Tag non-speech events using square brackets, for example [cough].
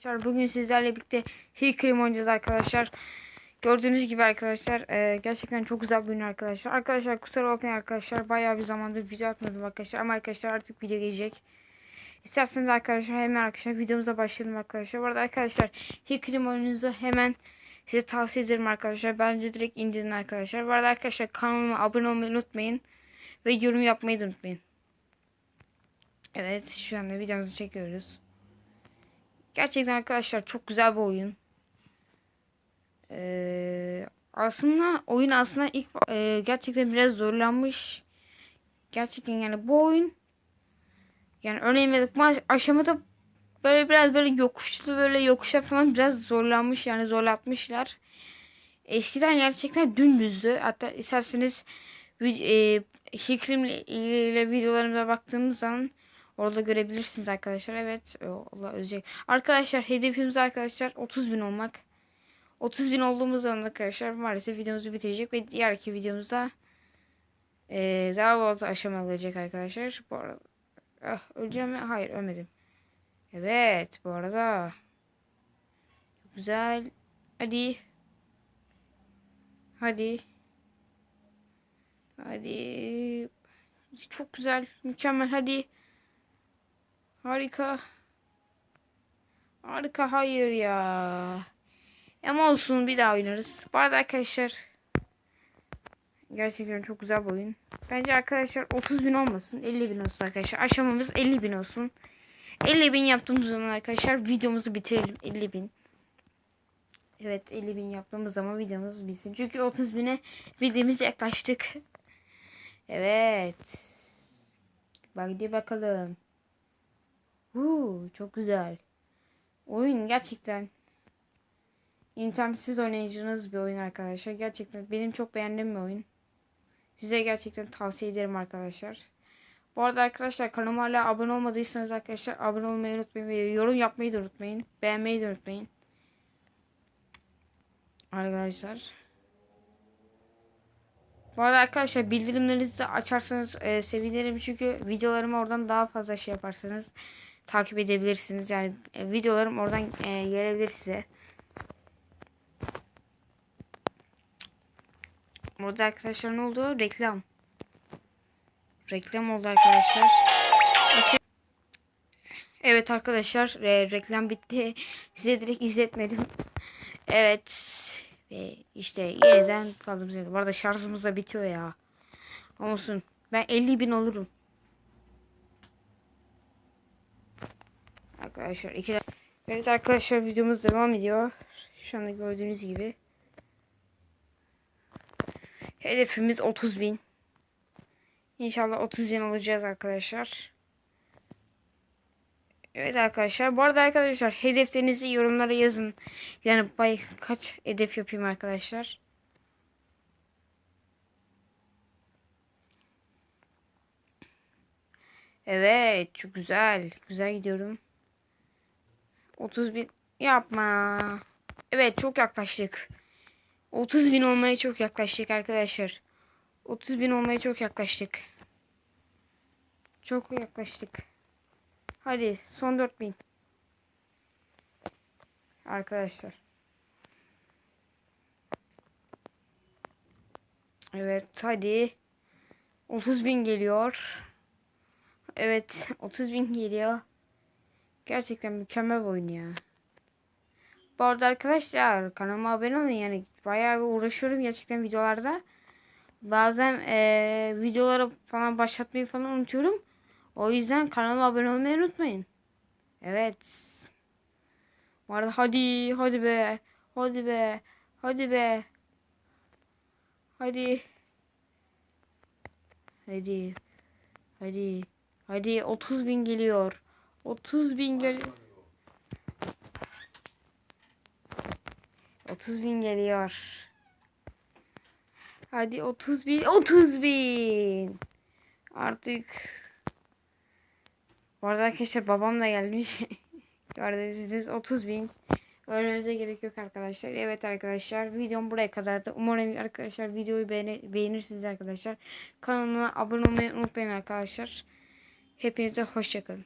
Arkadaşlar bugün sizlerle birlikte Hillclimb oynayacağız arkadaşlar. Gördüğünüz gibi arkadaşlar e, gerçekten çok güzel bir oyun arkadaşlar. Arkadaşlar kusura bakmayın arkadaşlar bayağı bir zamandır video atmadım arkadaşlar ama arkadaşlar artık video gelecek. İsterseniz arkadaşlar hemen arkadaşlar videomuza başlayalım arkadaşlar. Bu arada arkadaşlar Hillclimb oyununuzu hemen size tavsiye ederim arkadaşlar. Bence direkt indirin arkadaşlar. Bu arada arkadaşlar kanalıma abone olmayı unutmayın. Ve yorum yapmayı da unutmayın. Evet şu anda videomuzu çekiyoruz. Gerçekten arkadaşlar çok güzel bir oyun. Ee, aslında oyun aslında ilk e, gerçekten biraz zorlanmış. Gerçekten yani bu oyun yani örneğin mesela aşamada böyle biraz böyle yokuşlu böyle yokuşa falan biraz zorlanmış yani zorlatmışlar. Eskiden gerçekten dümdüzdü. Hatta isterseniz e, Hikrim'le ilgili videolarımıza baktığımız zaman Orada görebilirsiniz arkadaşlar. Evet. Allah özecek. Arkadaşlar hedefimiz arkadaşlar 30 bin olmak. 30 bin olduğumuz zaman arkadaşlar maalesef videomuzu bitirecek ve diğerki videomuzda ee, daha fazla aşama gelecek arkadaşlar. Bu arada ah, öleceğim mi? Hayır ölmedim. Evet bu arada güzel. Hadi. Hadi. Hadi. Çok güzel. Mükemmel. Hadi. Harika. Harika hayır ya. Ama olsun bir daha oynarız. Bu arada arkadaşlar gerçekten çok güzel bir oyun. Bence arkadaşlar 30 bin olmasın 50 bin olsun arkadaşlar. Aşamamız 50 bin olsun. 50 bin yaptığımız zaman arkadaşlar videomuzu bitirelim 50 bin. Evet 50 bin yaptığımız zaman videomuz bitsin. Çünkü 30 bine videomuza yaklaştık. Evet. Hadi bakalım. Huu, çok güzel. Oyun gerçekten internetsiz oynayacağınız bir oyun arkadaşlar. Gerçekten benim çok beğendiğim bir oyun. Size gerçekten tavsiye ederim arkadaşlar. Bu arada arkadaşlar kanalıma hala abone olmadıysanız arkadaşlar abone olmayı unutmayın ve yorum yapmayı da unutmayın. Beğenmeyi de unutmayın. Arkadaşlar. Bu arada arkadaşlar bildirimlerinizi açarsanız e, sevinirim. Çünkü videolarımı oradan daha fazla şey yaparsanız takip edebilirsiniz. Yani e, videolarım oradan e, gelebilir size. Burada arkadaşlar ne oldu? Reklam. Reklam oldu arkadaşlar. Evet arkadaşlar e, reklam bitti. [laughs] Size direkt izletmedim. Evet. Ve işte yeniden kaldığımız yerden. Bu arada şarjımız da bitiyor ya. Olsun. Ben 50 bin olurum. Arkadaşlar iki Evet arkadaşlar videomuz devam ediyor. Şu anda gördüğünüz gibi. Hedefimiz 30 bin. İnşallah 30 bin alacağız arkadaşlar. Evet arkadaşlar. Bu arada arkadaşlar hedeflerinizi yorumlara yazın. Yani bay kaç hedef yapayım arkadaşlar. Evet çok güzel. Güzel gidiyorum. 30 bin yapma. Evet çok yaklaştık. 30 bin olmaya çok yaklaştık arkadaşlar. 30 bin olmaya çok yaklaştık. Çok yaklaştık. Hadi son 4 bin. Arkadaşlar. Evet hadi. 30 bin geliyor. Evet 30 bin geliyor. Gerçekten mükemmel bir oyun ya. Bu arada arkadaşlar kanalıma abone olun yani bayağı bir uğraşıyorum gerçekten videolarda. Bazen ee, videoları falan başlatmayı falan unutuyorum. O yüzden kanalıma abone olmayı unutmayın. Evet. Bu arada hadi hadi be. Hadi be. Hadi be. Hadi. Hadi. Hadi. Hadi 30 bin geliyor. 30 bin geliyor. 30 bin geliyor. Hadi 30 bin. 30 bin. Artık. Bu arada arkadaşlar babam da gelmiş. [laughs] Gördüğünüz 30 bin. Ölmemize gerek yok arkadaşlar. Evet arkadaşlar videom buraya kadardı. Umarım arkadaşlar videoyu beğeni beğenirsiniz arkadaşlar. Kanalıma abone olmayı unutmayın arkadaşlar. Hepinize hoşçakalın.